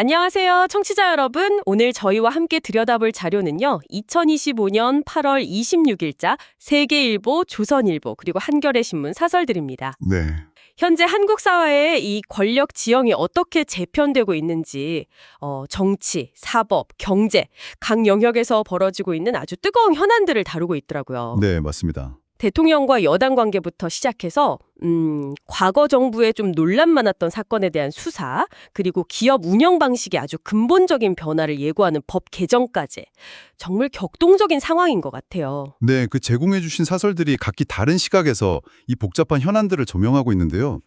안녕하세요, 청취자 여러분. 오늘 저희와 함께 들여다볼 자료는요. 2025년 8월 26일자 세계일보, 조선일보, 그리고 한겨레 신문 사설들입니다. 네. 현재 한국 사회의 이 권력 지형이 어떻게 재편되고 있는지 어, 정치, 사법, 경제 각 영역에서 벌어지고 있는 아주 뜨거운 현안들을 다루고 있더라고요. 네, 맞습니다. 대통령과 여당 관계부터 시작해서 음, 과거 정부에 좀 논란 많았던 사건에 대한 수사, 그리고 기업 운영 방식의 아주 근본적인 변화를 예고하는 법 개정까지 정말 격동적인 상황인 것 같아요. 네, 그 제공해 주신 사설들이 각기 다른 시각에서 이 복잡한 현안들을 조명하고 있는데요.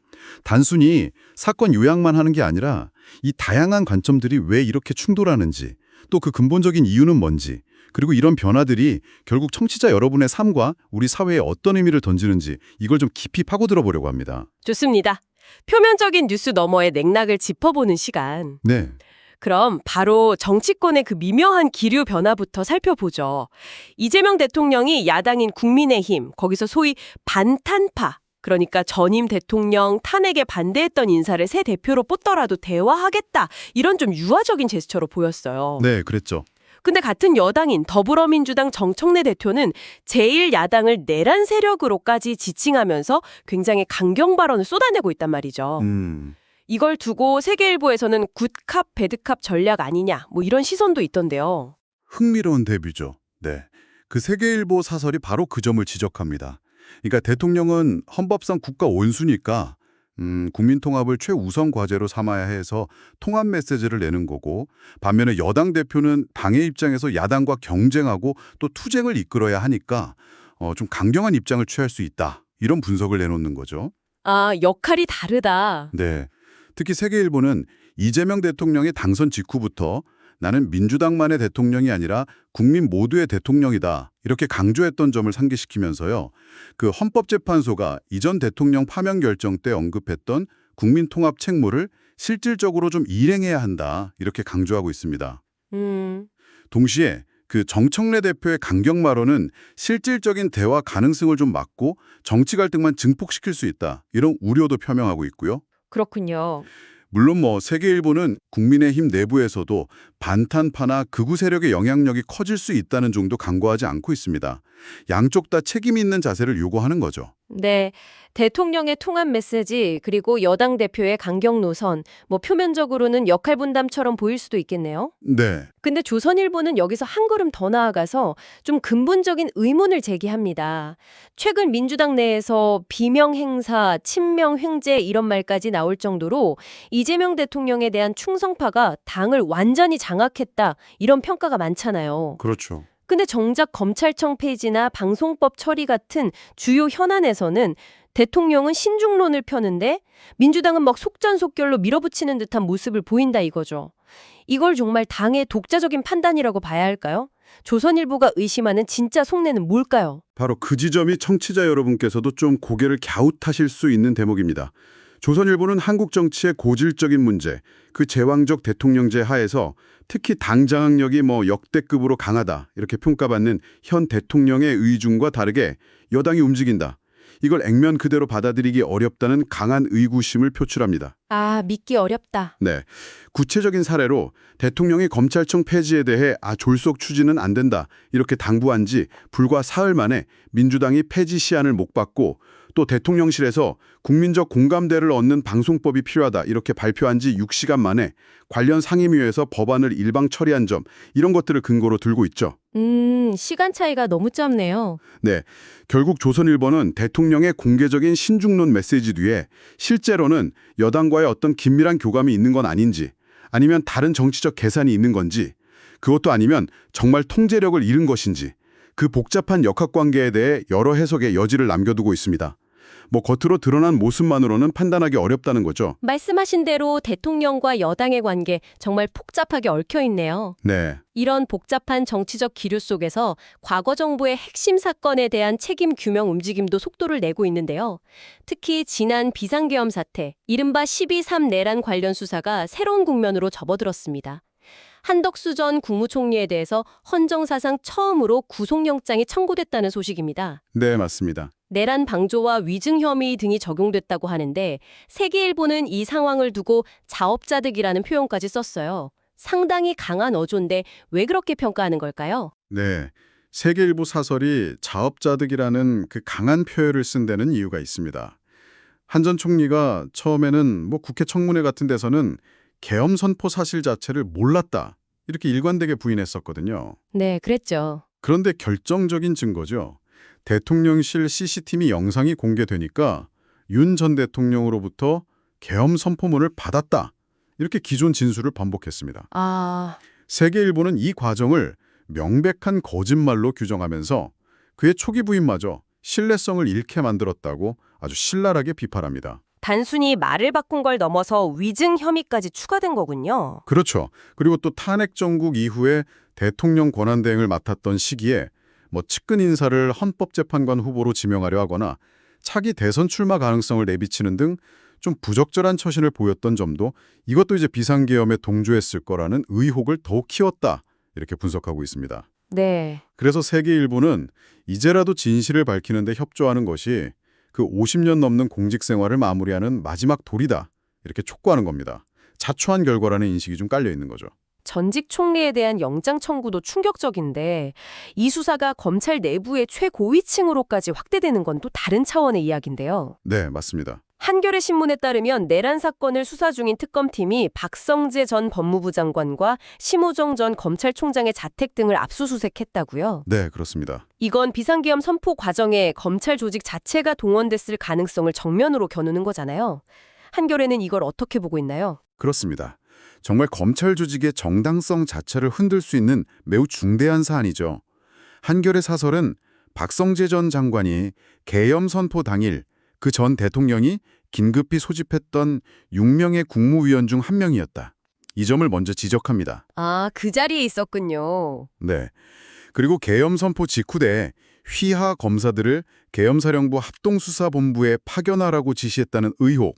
단순히 사건 요약만 하는 게 아니라 이 다양한 관점들이 왜 이렇게 충돌하는지, 또 그 근본적인 이유는 뭔지, 그리고 이런 변화들이 결국 청취자 여러분의 삶과 우리 사회에 어떤 의미를 던지는지 이걸 좀 깊이 파고들어 보려고 합니다. 좋습니다. 표면적인 뉴스 너머의 맥락을 짚어보는 시간. 네. 그럼 바로 정치권의 그 미묘한 기류 변화부터 살펴보죠. 이재명 대통령이 야당인 국민의힘, 거기서 소위 반탄파, 그러니까 전임 대통령 탄핵에 반대했던 인사를 새 대표로 뽑더라도 대화하겠다. 이런 좀 유화적인 제스처로 보였어요. 네, 그랬죠. 근데 같은 여당인 더불어민주당 정청래 대표는 제1야당을 내란 세력으로까지 지칭하면서 굉장히 강경 발언을 쏟아내고 있단 말이죠. 음. 이걸 두고 세계일보에서는 굿캅 배드캅 전략 아니냐 뭐 이런 시선도 있던데요. 흥미로운 대비죠. 네. 그 세계일보 사설이 바로 그 점을 지적합니다. 그러니까 대통령은 헌법상 국가 원수니까 음, 국민 통합을 최우선 과제로 삼아야 해서 통합 메시지를 내는 거고 반면에 여당 대표는 당의 입장에서 야당과 경쟁하고 또 투쟁을 이끌어야 하니까 어, 좀 강경한 입장을 취할 수 있다. 이런 분석을 내놓는 거죠. 아 역할이 다르다. 네. 특히 세계일보는 이재명 대통령의 당선 직후부터 나는 민주당만의 대통령이 아니라 국민 모두의 대통령이다. 이렇게 강조했던 점을 상기시키면서요. 그 헌법재판소가 이전 대통령 파면 결정 때 언급했던 국민 통합 책무를 실질적으로 좀 일행해야 한다. 이렇게 강조하고 있습니다. 음 동시에 그 정청래 대표의 강경 발언은 실질적인 대화 가능성을 좀 막고 정치 갈등만 증폭시킬 수 있다. 이런 우려도 표명하고 있고요. 그렇군요. 물론 뭐 세계일보는 국민의힘 내부에서도 반탄파나 극우 세력의 영향력이 커질 수 있다는 정도 강구하지 않고 있습니다. 양쪽 다 책임 있는 자세를 요구하는 거죠. 네. 대통령의 통합 메시지 그리고 여당 대표의 강경 노선 뭐 표면적으로는 역할 분담처럼 보일 수도 있겠네요. 네. 근데 조선일보는 여기서 한 걸음 더 나아가서 좀 근본적인 의문을 제기합니다. 최근 민주당 내에서 비명 행사, 친명 횡재 이런 말까지 나올 정도로 이재명 대통령에 대한 충성파가 당을 완전히 장악했다 이런 평가가 많잖아요. 그렇죠. 근데 정작 검찰청 폐지나 방송법 처리 같은 주요 현안에서는 대통령은 신중론을 펴는데 민주당은 막 속전속결로 밀어붙이는 듯한 모습을 보인다 이거죠. 이걸 정말 당의 독자적인 판단이라고 봐야 할까요? 조선일보가 의심하는 진짜 속내는 뭘까요? 바로 그 지점이 청취자 여러분께서도 좀 고개를 갸웃하실 수 있는 대목입니다. 조선일보는 한국 정치의 고질적인 문제, 그 제왕적 대통령제 하에서 특히 당 장악력이 뭐 역대급으로 강하다 이렇게 평가받는 현 대통령의 의중과 다르게 여당이 움직인다. 이걸 액면 그대로 받아들이기 어렵다는 강한 의구심을 표출합니다. 아, 믿기 어렵다. 네. 구체적인 사례로 대통령이 검찰청 폐지에 대해 아 졸속 추진은 안 된다 이렇게 당부한 지 불과 사흘 만에 민주당이 폐지 시안을 못 받고 또 대통령실에서 국민적 공감대를 얻는 방송법이 필요하다 이렇게 발표한 지 6시간 만에 관련 상임위에서 법안을 일방 처리한 점 이런 것들을 근거로 들고 있죠. 음, 시간 차이가 너무 짧네요. 네. 결국 조선일보는 대통령의 공개적인 신중론 메시지 뒤에 실제로는 여당과의 어떤 긴밀한 교감이 있는 건 아닌지 아니면 다른 정치적 계산이 있는 건지 그것도 아니면 정말 통제력을 잃은 것인지 그 복잡한 역학관계에 대해 여러 해석의 여지를 남겨두고 있습니다. 뭐 겉으로 드러난 모습만으로는 판단하기 어렵다는 거죠. 말씀하신 대로 대통령과 여당의 관계 정말 복잡하게 얽혀 있네요. 네. 이런 복잡한 정치적 기류 속에서 과거 정부의 핵심 사건에 대한 책임 규명 움직임도 속도를 내고 있는데요. 특히 지난 비상계엄 사태, 이른바 12.3 내란 관련 수사가 새로운 국면으로 접어들었습니다. 한덕수 전 국무총리에 대해서 헌정사상 처음으로 구속영장이 청구됐다는 소식입니다. 네, 맞습니다. 내란 방조와 위증 혐의 등이 적용됐다고 하는데 세계일보는 이 상황을 두고 자업자득이라는 표현까지 썼어요. 상당히 강한 어조인데 왜 그렇게 평가하는 걸까요? 네. 세계일보 사설이 자업자득이라는 그 강한 표현을 쓴 데는 이유가 있습니다. 한전 총리가 처음에는 뭐 국회 청문회 같은 데서는 계엄 선포 사실 자체를 몰랐다. 이렇게 일관되게 부인했었거든요. 네, 그랬죠. 그런데 결정적인 증거죠. 대통령실 CCTV 영상이 공개되니까 윤 전 대통령으로부터 계엄 선포문을 받았다. 이렇게 기존 진술을 반복했습니다. 아, 세계일보는 이 과정을 명백한 거짓말로 규정하면서 그의 초기 부인마저 신뢰성을 잃게 만들었다고 아주 신랄하게 비판합니다. 단순히 말을 바꾼 걸 넘어서 위증 혐의까지 추가된 거군요. 그렇죠. 그리고 또 탄핵 정국 이후에 대통령 권한대행을 맡았던 시기에 뭐 측근 인사를 헌법재판관 후보로 지명하려 하거나 차기 대선 출마 가능성을 내비치는 등 좀 부적절한 처신을 보였던 점도 이것도 이제 비상계엄에 동조했을 거라는 의혹을 더욱 키웠다. 이렇게 분석하고 있습니다. 네. 그래서 세계일보는 이제라도 진실을 밝히는 데 협조하는 것이 그 50년 넘는 공직 생활을 마무리하는 마지막 돌이다. 이렇게 촉구하는 겁니다. 자초한 결과라는 인식이 좀 깔려 있는 거죠. 전직 총리에 대한 영장 청구도 충격적인데 이 수사가 검찰 내부의 최고위층으로까지 확대되는 건 또 다른 차원의 이야기인데요. 네, 맞습니다. 한겨레 신문에 따르면 내란 사건을 수사 중인 특검팀이 박성재 전 법무부 장관과 심우정 전 검찰총장의 자택 등을 압수수색했다고요. 네, 그렇습니다. 이건 비상계엄 선포 과정에 검찰 조직 자체가 동원됐을 가능성을 정면으로 겨누는 거잖아요. 한겨레는 이걸 어떻게 보고 있나요? 그렇습니다. 정말 검찰 조직의 정당성 자체를 흔들 수 있는 매우 중대한 사안이죠. 한겨레 사설은 박성재 전 장관이 계엄 선포 당일 그 전 대통령이 긴급히 소집했던 6명의 국무위원 중 한 명이었다. 이 점을 먼저 지적합니다. 아, 그 자리에 있었군요. 네. 그리고 계엄 선포 직후에 휘하 검사들을 계엄사령부 합동수사본부에 파견하라고 지시했다는 의혹,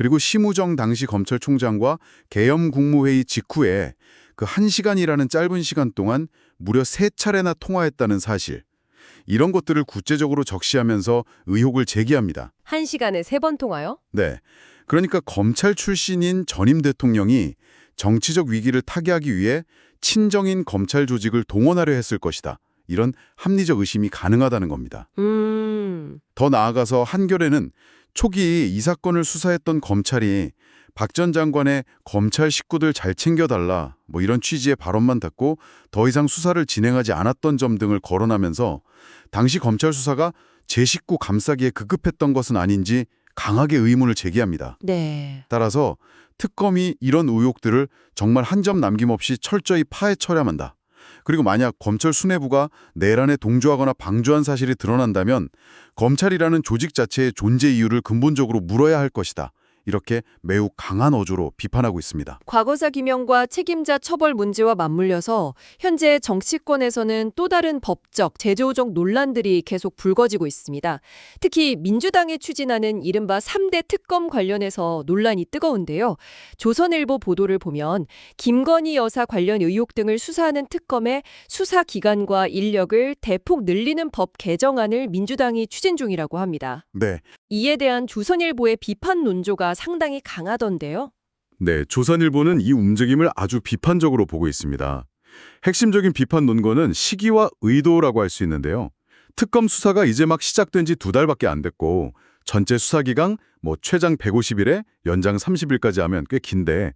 그리고 심우정 당시 검찰총장과 계엄 국무회의 직후에 그 1시간이라는 짧은 시간 동안 무려 세 차례나 통화했다는 사실, 이런 것들을 구체적으로 적시하면서 의혹을 제기합니다. 한 시간에 세번 통화요? 네. 그러니까 검찰 출신인 전임 대통령이 정치적 위기를 타개하기 위해 친정인 검찰 조직을 동원하려 했을 것이다. 이런 합리적 의심이 가능하다는 겁니다. 음, 더 나아가서 한겨레는 초기 이 사건을 수사했던 검찰이 박 전 장관의 검찰 식구들 잘 챙겨달라 뭐 이런 취지의 발언만 듣고 더 이상 수사를 진행하지 않았던 점 등을 거론하면서 당시 검찰 수사가 제 식구 감싸기에 급급했던 것은 아닌지 강하게 의문을 제기합니다. 네. 따라서 특검이 이런 의혹들을 정말 한 점 남김없이 철저히 파헤쳐야만 한다. 그리고 만약 검찰 수뇌부가 내란에 동조하거나 방조한 사실이 드러난다면 검찰이라는 조직 자체의 존재 이유를 근본적으로 물어야 할 것이다. 이렇게 매우 강한 어조로 비판하고 있습니다. 과거사 규명과 책임자 처벌 문제와 맞물려서 현재 정치권에서는 또 다른 법적, 제도적 논란들이 계속 불거지고 있습니다. 특히 민주당이 추진하는 이른바 3대 특검 관련해서 논란이 뜨거운데요. 조선일보 보도를 보면 김건희 여사 관련 의혹 등을 수사하는 특검의 수사 기간과 인력을 대폭 늘리는 법 개정안을 민주당이 추진 중이라고 합니다. 네, 이에 대한 조선일보의 비판 논조 가 상당히 강하던데요. 네, 조선일보는 이 움직임을 아주 비판적으로 보고 있습니다. 핵심적인 비판 논거는 시기와 의도라고 할 수 있는데요. 특검 수사가 이제 막 시작된 지 두 달밖에 안 됐고 전체 수사 기간 뭐 최장 150일에 연장 30일까지 하면 꽤 긴데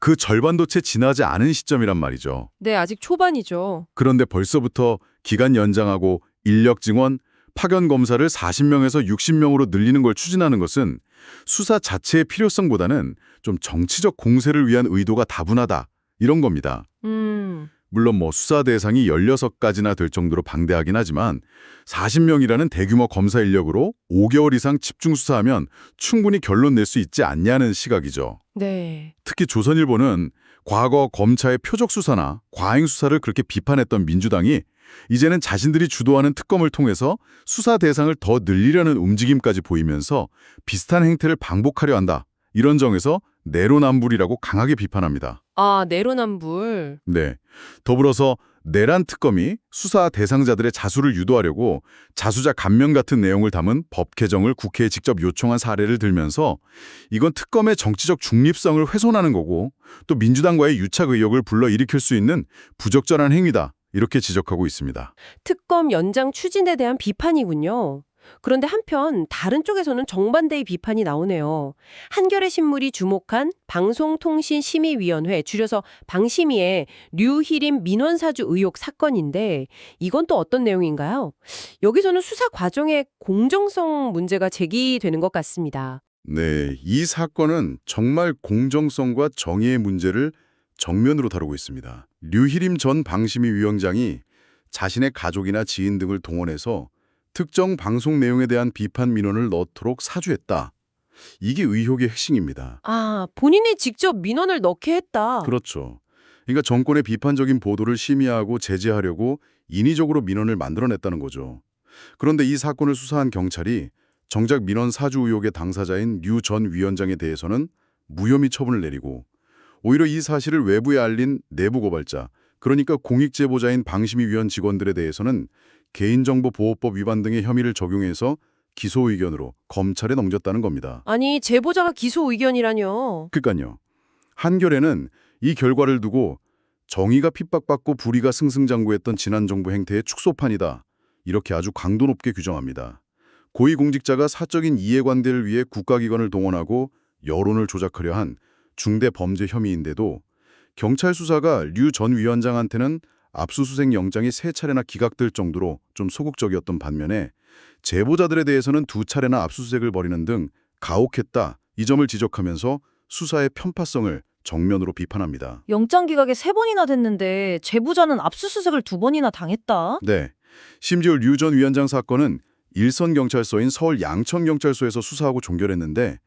그 절반도 채 지나지 않은 시점이란 말이죠. 네, 아직 초반이죠. 그런데 벌써부터 기간 연장하고 인력 증원, 파견 검사를 40명에서 60명으로 늘리는 걸 추진하는 것은 수사 자체의 필요성보다는 좀 정치적 공세를 위한 의도가 다분하다. 이런 겁니다. 음. 물론 뭐 수사 대상이 16가지나 될 정도로 방대하긴 하지만 40명이라는 대규모 검사 인력으로 5개월 이상 집중 수사하면 충분히 결론 낼 수 있지 않냐는 시각이죠. 네. 특히 조선일보는 과거 검찰의 표적 수사나 과잉 수사를 그렇게 비판했던 민주당이 이제는 자신들이 주도하는 특검을 통해서 수사 대상을 더 늘리려는 움직임까지 보이면서 비슷한 행태를 반복하려 한다. 이런 정에서 내로남불이라고 강하게 비판합니다. 아, 내로남불. 네. 더불어서 내란 특검이 수사 대상자들의 자수를 유도하려고 자수자 감면 같은 내용을 담은 법 개정을 국회에 직접 요청한 사례를 들면서 이건 특검의 정치적 중립성을 훼손하는 거고 또 민주당과의 유착 의혹을 불러일으킬 수 있는 부적절한 행위다. 이렇게 지적하고 있습니다. 특검 연장 추진에 대한 비판이군요. 그런데 한편 다른 쪽에서는 정반대의 비판이 나오네요. 한겨레 신문이 주목한 방송통신심의위원회 줄여서 방심위의 류희림 민원사주 의혹 사건인데 이건 또 어떤 내용인가요? 여기서는 수사 과정의 공정성 문제가 제기되는 것 같습니다. 네, 이 사건은 정말 공정성과 정의의 문제를 정면으로 다루고 있습니다. 류희림 전 방심위 위원장이 자신의 가족이나 지인 등을 동원해서 특정 방송 내용에 대한 비판 민원을 넣도록 사주했다. 이게 의혹의 핵심입니다. 아, 본인이 직접 민원을 넣게 했다. 그렇죠. 그러니까 정권의 비판적인 보도를 심의하고 제재하려고 인위적으로 민원을 만들어냈다는 거죠. 그런데 이 사건을 수사한 경찰이 정작 민원 사주 의혹의 당사자인 류 전 위원장에 대해서는 무혐의 처분을 내리고 오히려 이 사실을 외부에 알린 내부 고발자, 그러니까 공익제보자인 방심위위원 직원들에 대해서는 개인정보보호법 위반 등의 혐의를 적용해서 기소 의견으로 검찰에 넘겼다는 겁니다. 아니, 제보자가 기소 의견이라뇨. 그러니까요. 한겨레는 이 결과를 두고 정의가 핍박받고 불의가 승승장구했던 지난 정부 행태의 축소판이다. 이렇게 아주 강도 높게 규정합니다. 고위공직자가 사적인 이해관계를 위해 국가기관을 동원하고 여론을 조작하려 한 중대 범죄 혐의인데도 경찰 수사가 류 전 위원장한테는 압수수색 영장이 세 차례나 기각될 정도로 좀 소극적이었던 반면에 제보자들에 대해서는 두 차례나 압수수색을 벌이는 등 가혹했다. 이 점을 지적하면서 수사의 편파성을 정면으로 비판합니다. 영장 기각이 세 번이나 됐는데 제보자는 압수수색을 두 번이나 당했다. 네. 심지어 류 전 위원장 사건은 일선 경찰서인 서울 양천경찰서에서 수사하고 종결했는데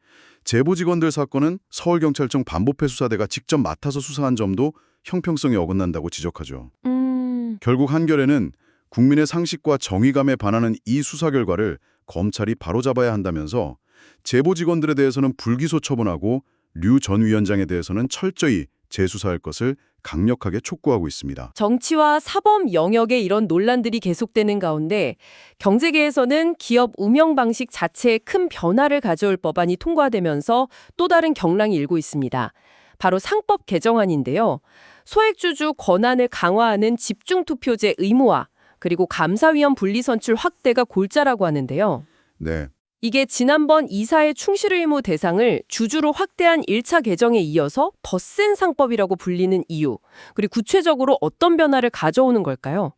제보 직원들 사건은 서울경찰청 반부패 수사대가 직접 맡아서 수사한 점도 형평성이 어긋난다고 지적하죠. 음, 결국 한겨레는 국민의 상식과 정의감에 반하는 이 수사 결과를 검찰이 바로잡아야 한다면서 제보 직원들에 대해서는 불기소 처분하고 류 전 위원장에 대해서는 철저히 재수사할 것을 강력하게 촉구하고 있습니다. 정치와 사법 영역에 이런 논란들이 계속되는 가운데 경제계에서는 기업 운영 방식 자체에 큰 변화를 가져올 법안이 통과되면서 또 다른 경랑이 일고 있습니다. 바로 상법 개정안인데요. 소액주주 권한을 강화하는 집중투표제 의무화, 그리고 감사위원 분리선출 확대가 골자라고 하는데요. 네. 이게 지난번 이사의 충실 의무 대상을 주주로 확대한 1차 개정에 이어서 더 센 상법이라고 불리는 이유, 그리고 구체적으로 어떤 변화를 가져오는 걸까요?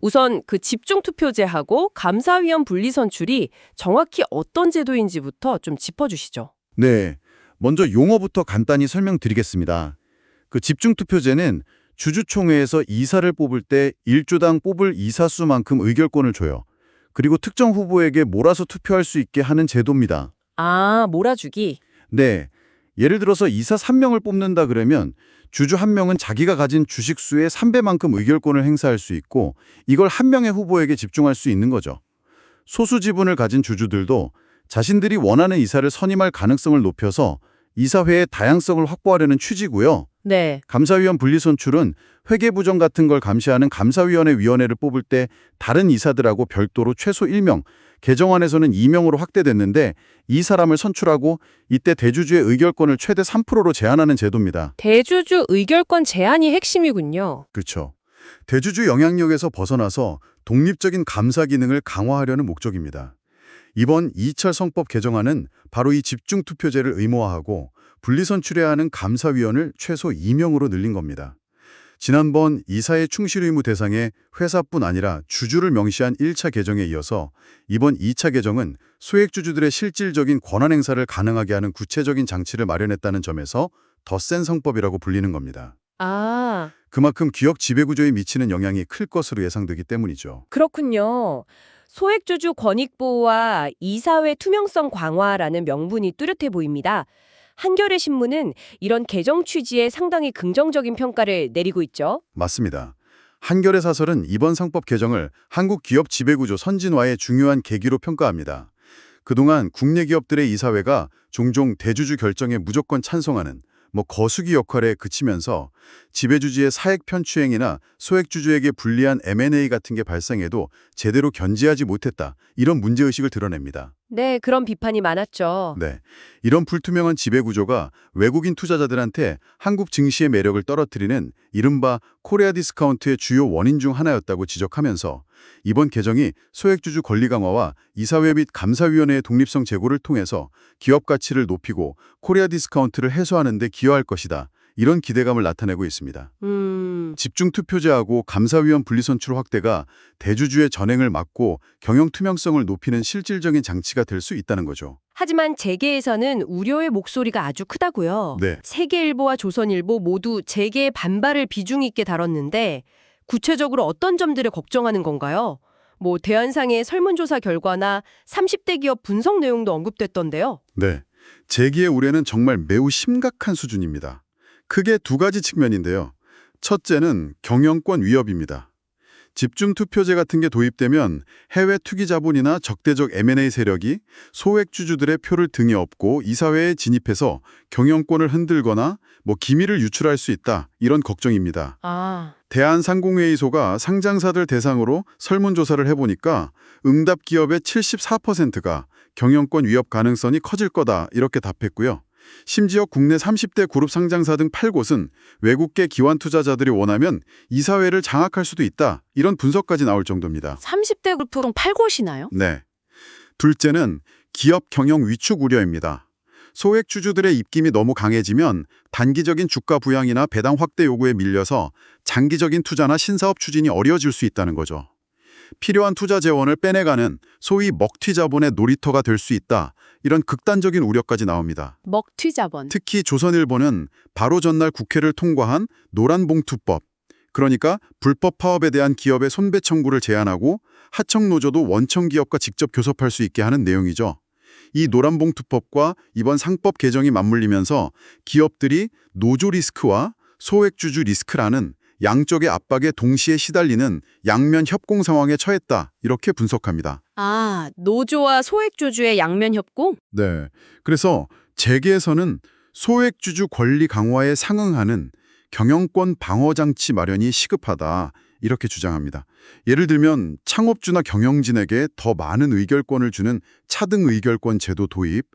우선 그 집중투표제하고 감사위원 분리선출이 정확히 어떤 제도인지부터 좀 짚어주시죠. 네. 먼저 용어부터 간단히 설명드리겠습니다. 그 집중투표제는 주주총회에서 이사를 뽑을 때 1조당 뽑을 이사 수만큼 의결권을 줘요. 그리고 특정 후보에게 몰아서 투표할 수 있게 하는 제도입니다. 아, 몰아주기. 네. 예를 들어서 이사 3명을 뽑는다 그러면 주주 한 명은 자기가 가진 주식 수의 3배만큼 의결권을 행사할 수 있고 이걸 한 명의 후보에게 집중할 수 있는 거죠. 소수 지분을 가진 주주들도 자신들이 원하는 이사를 선임할 가능성을 높여서 이사회의 다양성을 확보하려는 취지고요. 네. 감사위원 분리선출은 회계부정 같은 걸 감시하는 감사위원회 위원회를 뽑을 때 다른 이사들하고 별도로 최소 1명, 개정안에서는 2명으로 확대됐는데 이 사람을 선출하고 이때 대주주의 의결권을 최대 3%로 제한하는 제도입니다. 대주주 의결권 제한이 핵심이군요. 그렇죠. 대주주 영향력에서 벗어나서 독립적인 감사 기능을 강화하려는 목적입니다. 이번 2차 성법 개정안은 바로 이 집중투표제를 의무화하고 분리선출해야 하는 감사위원을 최소 2명으로 늘린 겁니다. 지난번 이사의 충실 의무 대상에 회사뿐 아니라 주주를 명시한 1차 개정에 이어서 이번 2차 개정은 소액주주들의 실질적인 권한 행사를 가능하게 하는 구체적인 장치를 마련했다는 점에서 더 센 성법이라고 불리는 겁니다. 아, 그만큼 기업 지배구조에 미치는 영향이 클 것으로 예상되기 때문이죠. 그렇군요. 소액주주 권익보호와 이사회 투명성 강화라는 명분이 뚜렷해 보입니다. 한겨레 신문은 이런 개정 취지에 상당히 긍정적인 평가를 내리고 있죠. 맞습니다. 한겨레 사설은 이번 상법 개정을 한국 기업 지배구조 선진화의 중요한 계기로 평가합니다. 그동안 국내 기업들의 이사회가 종종 대주주 결정에 무조건 찬성하는 뭐 거수기 역할에 그치면서 지배주지의 사액 편추행이나 소액주주에게 불리한 M&A 같은 게 발생해도 제대로 견제하지 못했다. 이런 문제의식을 드러냅니다. 네, 그런 비판이 많았죠. 네. 이런 불투명한 지배구조가 외국인 투자자들한테 한국 증시의 매력을 떨어뜨리는 이른바 코리아 디스카운트의 주요 원인 중 하나였다고 지적하면서 이번 개정이 소액주주 권리 강화와 이사회 및 감사위원회의 독립성 제고를 통해서 기업 가치를 높이고 코리아 디스카운트를 해소하는 데 기여할 것이다. 이런 기대감을 나타내고 있습니다. 음, 집중 투표제하고 감사위원 분리선출 확대가 대주주의 전횡을 막고 경영 투명성을 높이는 실질적인 장치가 될 수 있다는 거죠. 하지만 재계에서는 우려의 목소리가 아주 크다고요. 네. 세계일보와 조선일보 모두 재계의 반발을 비중 있게 다뤘는데 구체적으로 어떤 점들을 걱정하는 건가요? 뭐 대한상의 설문조사 결과나 30대 기업 분석 내용도 언급됐던데요. 네. 재기의 우려는 정말 매우 심각한 수준입니다. 크게 두 가지 측면인데요. 첫째는 경영권 위협입니다. 집중 투표제 같은 게 도입되면 해외 투기 자본이나 적대적 M&A 세력이 소액 주주들의 표를 등에 업고 이사회에 진입해서 경영권을 흔들거나 뭐 기밀을 유출할 수 있다. 이런 걱정입니다. 아, 대한상공회의소가 상장사들 대상으로 설문조사를 해보니까 응답 기업의 74%가 경영권 위협 가능성이 커질 거다 이렇게 답했고요. 심지어 국내 30대 그룹 상장사 등 8곳은 외국계 기관 투자자들이 원하면 이사회를 장악할 수도 있다 이런 분석까지 나올 정도입니다. 30대 그룹은 8곳이나요? 네. 둘째는 기업 경영 위축 우려입니다. 소액 주주들의 입김이 너무 강해지면 단기적인 주가 부양이나 배당 확대 요구에 밀려서 장기적인 투자나 신사업 추진이 어려워질 수 있다는 거죠. 필요한 투자 재원을 빼내가는 소위 먹튀 자본의 놀이터가 될 수 있다. 이런 극단적인 우려까지 나옵니다. 먹튀 자본. 특히 조선일보는 바로 전날 국회를 통과한 노란봉투법, 그러니까 불법 파업에 대한 기업의 손배 청구를 제한하고 하청 노조도 원청 기업과 직접 교섭할 수 있게 하는 내용이죠. 이 노란봉투법과 이번 상법 개정이 맞물리면서 기업들이 노조 리스크와 소액주주 리스크라는 양쪽의 압박에 동시에 시달리는 양면 협공 상황에 처했다. 이렇게 분석합니다. 아, 노조와 소액주주의 양면 협공? 네. 그래서 재계에서는 소액주주 권리 강화에 상응하는 경영권 방어 장치 마련이 시급하다. 이렇게 주장합니다. 예를 들면 창업주나 경영진에게 더 많은 의결권을 주는 차등 의결권 제도 도입,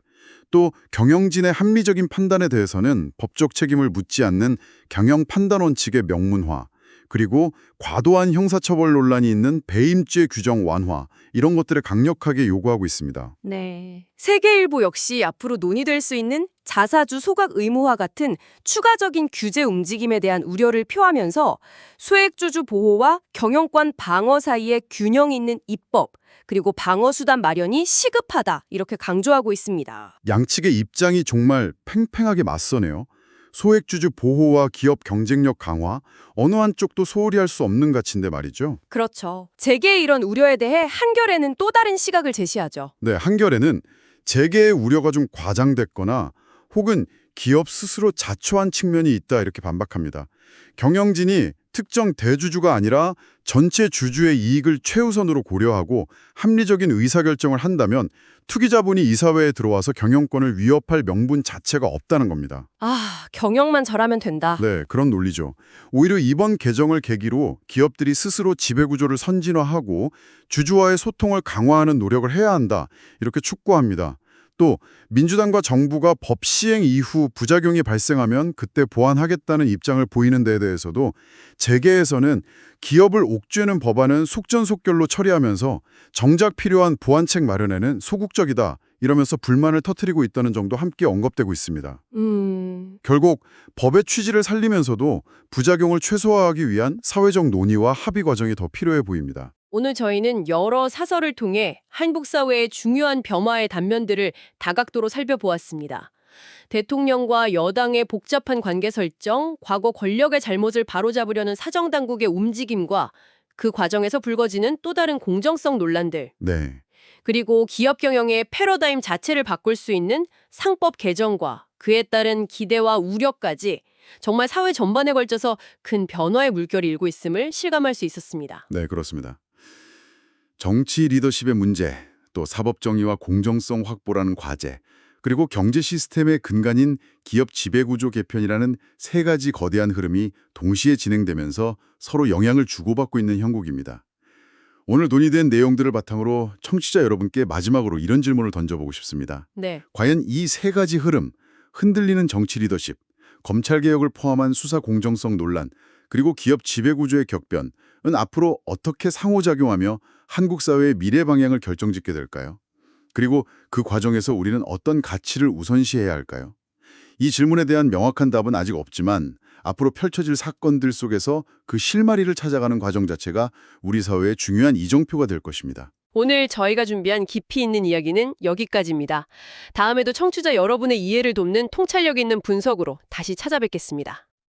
또 경영진의 합리적인 판단에 대해서는 법적 책임을 묻지 않는 경영 판단 원칙의 명문화, 그리고 과도한 형사처벌 논란이 있는 배임죄 규정 완화, 이런 것들을 강력하게 요구하고 있습니다. 네. 세계일보 역시 앞으로 논의될 수 있는 자사주 소각 의무화 같은 추가적인 규제 움직임에 대한 우려를 표하면서 소액주주 보호와 경영권 방어 사이에 균형 있는 입법, 그리고 방어 수단 마련이 시급하다. 이렇게 강조하고 있습니다. 양측의 입장이 정말 팽팽하게 맞서네요. 소액주주 보호와 기업 경쟁력 강화, 어느 한쪽도 소홀히 할 수 없는 가치인데 말이죠. 그렇죠. 재계의 이런 우려에 대해 한결에는 또 다른 시각을 제시하죠. 네, 한결에는 재계의 우려가 좀 과장됐거나 혹은 기업 스스로 자초한 측면이 있다 이렇게 반박합니다. 경영진이 특정 대주주가 아니라 전체 주주의 이익을 최우선으로 고려하고 합리적인 의사결정을 한다면 투기자본이 이사회에 들어와서 경영권을 위협할 명분 자체가 없다는 겁니다. 아, 경영만 잘하면 된다. 네, 그런 논리죠. 오히려 이번 개정을 계기로 기업들이 스스로 지배구조를 선진화하고 주주와의 소통을 강화하는 노력을 해야 한다. 이렇게 촉구합니다. 또 민주당과 정부가 법 시행 이후 부작용이 발생하면 그때 보완하겠다는 입장을 보이는 데에 대해서도 재계에서는 기업을 옥죄는 법안은 속전속결로 처리하면서 정작 필요한 보완책 마련에는 소극적이다. 이러면서 불만을 터뜨리고 있다는 점도 함께 언급되고 있습니다. 음, 결국 법의 취지를 살리면서도 부작용을 최소화하기 위한 사회적 논의와 합의 과정이 더 필요해 보입니다. 오늘 저희는 여러 사설을 통해 한국 사회의 중요한 변화의 단면들을 다각도로 살펴보았습니다. 대통령과 여당의 복잡한 관계 설정, 과거 권력의 잘못을 바로잡으려는 사정당국의 움직임과 그 과정에서 불거지는 또 다른 공정성 논란들, 네. 그리고 기업 경영의 패러다임 자체를 바꿀 수 있는 상법 개정과 그에 따른 기대와 우려까지 정말 사회 전반에 걸쳐서 큰 변화의 물결이 일고 있음을 실감할 수 있었습니다. 네, 그렇습니다. 정치 리더십의 문제, 또 사법 정의와 공정성 확보라는 과제, 그리고 경제 시스템의 근간인 기업 지배구조 개편이라는 세 가지 거대한 흐름이 동시에 진행되면서 서로 영향을 주고받고 있는 형국입니다. 오늘 논의된 내용들을 바탕으로 청취자 여러분께 마지막으로 이런 질문을 던져보고 싶습니다. 네. 과연 이 세 가지 흐름, 흔들리는 정치 리더십, 검찰개혁을 포함한 수사 공정성 논란, 그리고 기업 지배구조의 격변은 앞으로 어떻게 상호작용하며 한국 사회의 미래 방향을 결정짓게 될까요? 그리고 그 과정에서 우리는 어떤 가치를 우선시해야 할까요? 이 질문에 대한 명확한 답은 아직 없지만 앞으로 펼쳐질 사건들 속에서 그 실마리를 찾아가는 과정 자체가 우리 사회의 중요한 이정표가 될 것입니다. 오늘 저희가 준비한 깊이 있는 이야기는 여기까지입니다. 다음에도 청취자 여러분의 이해를 돕는 통찰력 있는 분석으로 다시 찾아뵙겠습니다.